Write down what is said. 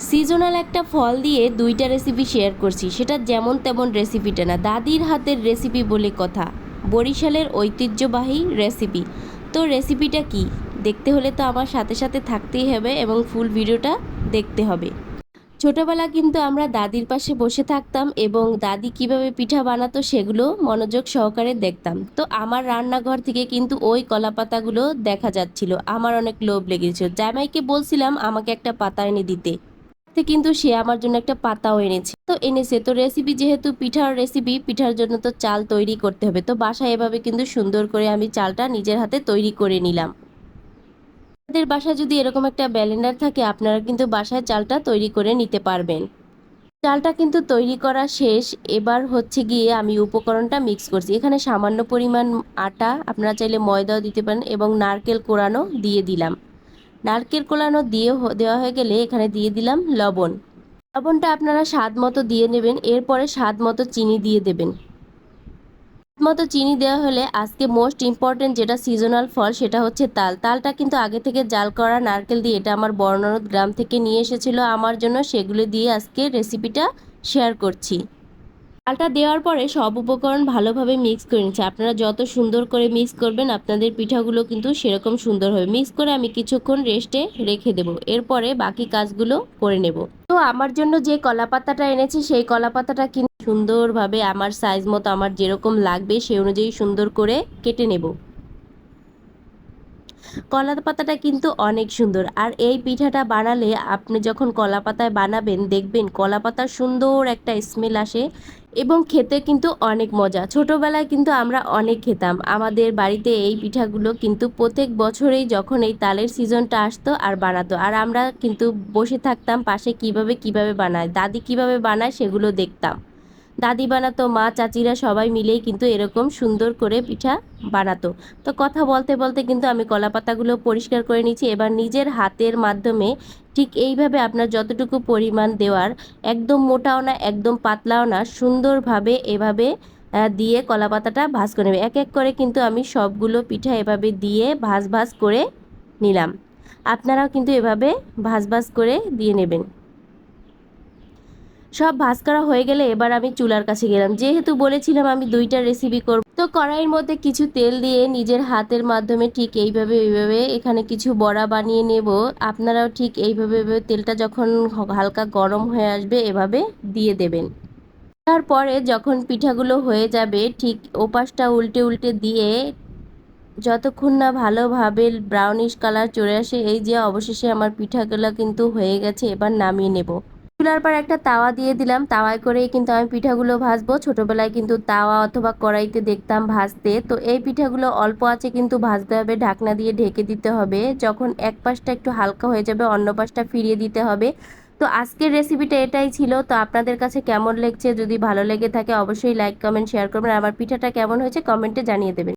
Seasonal একটা ফল দিয়ে দুইটা রেসিপি শেয়ার করছি। সেটা যেমন তেমন রেসিপিটা না, দাদির হাতের রেসিপি বলে কথা। বরিশালের ঐতিহ্যবাহী রেসিপি তো রেসিপিটা কি? দেখতে হলে তো আমার সাথে সাথে থাকতেই হবে এবং ফুল ভিডিওটা দেখতে হবে। ছোটবেলা কিন্তু আমরা দাদির পাশে বসে থাকতাম এবং দাদি কীভাবে পিঠা বানাতো সেগুলো মনোযোগ সহকারে দেখতাম। তো আমার রান্নাঘর থেকে কিন্তু ওই কলা পাতাগুলো দেখা যাচ্ছিল। আমার অনেক লোভ লেগেছিল। জামাইকে বলছিলাম, আমাকে একটা পাতা এনে দিতে। তো কিন্তু সে আমার জন্য একটা পাতাও এনেছে। তো এনেছে। তো রেসিপি যেহেতু পিঠার রেসিপি পিঠার জন্য তো চাল তৈরি করতে হবে। তো বাসায় এভাবে কিন্তু সুন্দর করে আমি চালটা নিজের হাতে তৈরি করে নিলাম। আপনাদের বাসায় যদি এরকম একটা ব্যালেন্ডার থাকে, আপনারা কিন্তু বাসায় চালটা তৈরি করে নিতে পারবেন। চালটা কিন্তু তৈরি করা শেষ। এবার হচ্ছে গিয়ে আমি উপকরণটা মিক্স করছি। এখানে সামান্য পরিমাণ আটা, আপনারা চাইলে ময়দাও দিতে পারেন এবং নারকেল কোরানো দিয়ে দিলাম। নারকেল কোলানো দিয়ে দেওয়া হয়ে গেলে এখানে দিয়ে দিলাম লবণ। লবণটা আপনারা স্বাদ মতো দিয়ে নেবেন, এরপরে স্বাদ মতো চিনি দিয়ে দেবেন। মতো চিনি দেওয়া হলে আজকে মোস্ট ইম্পর্টেন্ট যেটা সিজনাল ফল সেটা হচ্ছে তাল। তালটা কিন্তু আগে থেকে জাল করা নারকেল দিয়ে, এটা আমার বর্ণনদ গ্রাম থেকে নিয়ে এসেছিল। আমার জন্য সেগুলো দিয়ে আজকে রেসিপিটা শেয়ার করছি। চালটা দেওয়ার পরে সব উপকরণ ভালোভাবে মিক্স করে নিচ্ছি। আপনারা যত সুন্দর করে মিক্স করবেন, আপনাদের পিঠাগুলো কিন্তু সেরকম সুন্দর হবে। মিক্স করে আমি কিছুক্ষণ রেস্টে রেখে দেব। এরপরে বাকি কাজগুলো করে নেব। তো আমার জন্য যে কলা পাতাটা এনেছি, সেই কলা পাতাটা কিন্তু সুন্দরভাবে আমার সাইজ মতো, আমার যেরকম লাগবে, সেই অনুযায়ী সুন্দর করে কেটে নেব। কলা পাতাটা কিন্তু অনেক সুন্দর। আর এই পিঠাটা বানালে আপনি যখন কলা পাতায় বানাবেন, দেখবেন কলা পাতার সুন্দর একটা স্মেল আসে এবং খেতে কিন্তু অনেক মজা। ছোটবেলায় কিন্তু আমরা অনেক খেতাম। আমাদের বাড়িতে এই পিঠাগুলো কিন্তু প্রত্যেক বছরেই যখন এই তালের সিজনটা আসতো আর বানাতো। আর আমরা কিন্তু বসে থাকতাম পাশে কীভাবে কীভাবে বানায়, দাদি কীভাবে বানায় সেগুলো দেখতাম। দাদি বানাতো মা চাচিরা সবাই মিলেই কিন্তু এরকম সুন্দর করে পিঠা বানাতো। তো কথা বলতে বলতে কিন্তু আমি কলা পাতাগুলো পরিষ্কার করে নিচ্ছি এবার নিজের হাতের মাধ্যমে ঠিক এইভাবে আপনার যতটুকু পরিমাণ দেওয়ার, একদম মোটাও না, একদম পাতলাও না, সুন্দরভাবে এভাবে দিয়ে কলা পাতাটা ভাজ করে নেবে। এক এক করে কিন্তু আমি সবগুলো পিঠা এভাবে দিয়ে ভাজ ভাজ করে নিলাম। আপনারাও কিন্তু এভাবে ভাজ ভাজ করে দিয়ে নেবেন। সব ভাজ করা হয়ে গেলে এবার আমি চুলার কাছে গেলাম। যেহেতু বলেছিলাম আমি দুইটা রেসিপি করব, তো কড়াইয়ের মধ্যে কিছু তেল দিয়ে নিজের হাতের মাধ্যমে ঠিক এইভাবে এইভাবে এখানে কিছু বড়া বানিয়ে নেব। আপনারাও ঠিক এইভাবে তেলটা যখন হালকা গরম হয়ে আসবে এভাবে দিয়ে দেবেন। তারপরে যখন পিঠাগুলো হয়ে যাবে, ঠিক ওপাশটা উল্টে উল্টে দিয়ে যতক্ষণ না ভালোভাবে ব্রাউনিশ কালার চলে আসে, এই যে অবশেষে আমার পিঠাগুলো কিন্তু হয়ে গেছে, এবার নামিয়ে নেব। চুলার পর একটা তাওয়া দিয়ে দিলাম। তাওয়ায় করেই কিন্তু আমি পিঠাগুলো ভাজবো। ছোটবেলায় কিন্তু তাওয়া অথবা কড়াইতে দেখতাম ভাজতে। তো এই পিঠাগুলো অল্প আছে কিন্তু ভাজতে হবে, ঢাকনা দিয়ে ঢেকে দিতে হবে। যখন এক পাশটা একটু হালকা হয়ে যাবে, অন্য পাশটা ফিরিয়ে দিতে হবে। তো আজকের রেসিপিটা এটাই ছিল। তো আপনাদের কাছে কেমন লেগছে? যদি ভালো লেগে থাকে, অবশ্যই লাইক, কমেন্ট, শেয়ার করবেন। আমার পিঠাটা কেমন হয়েছে, কমেন্টে জানিয়ে দেবেন।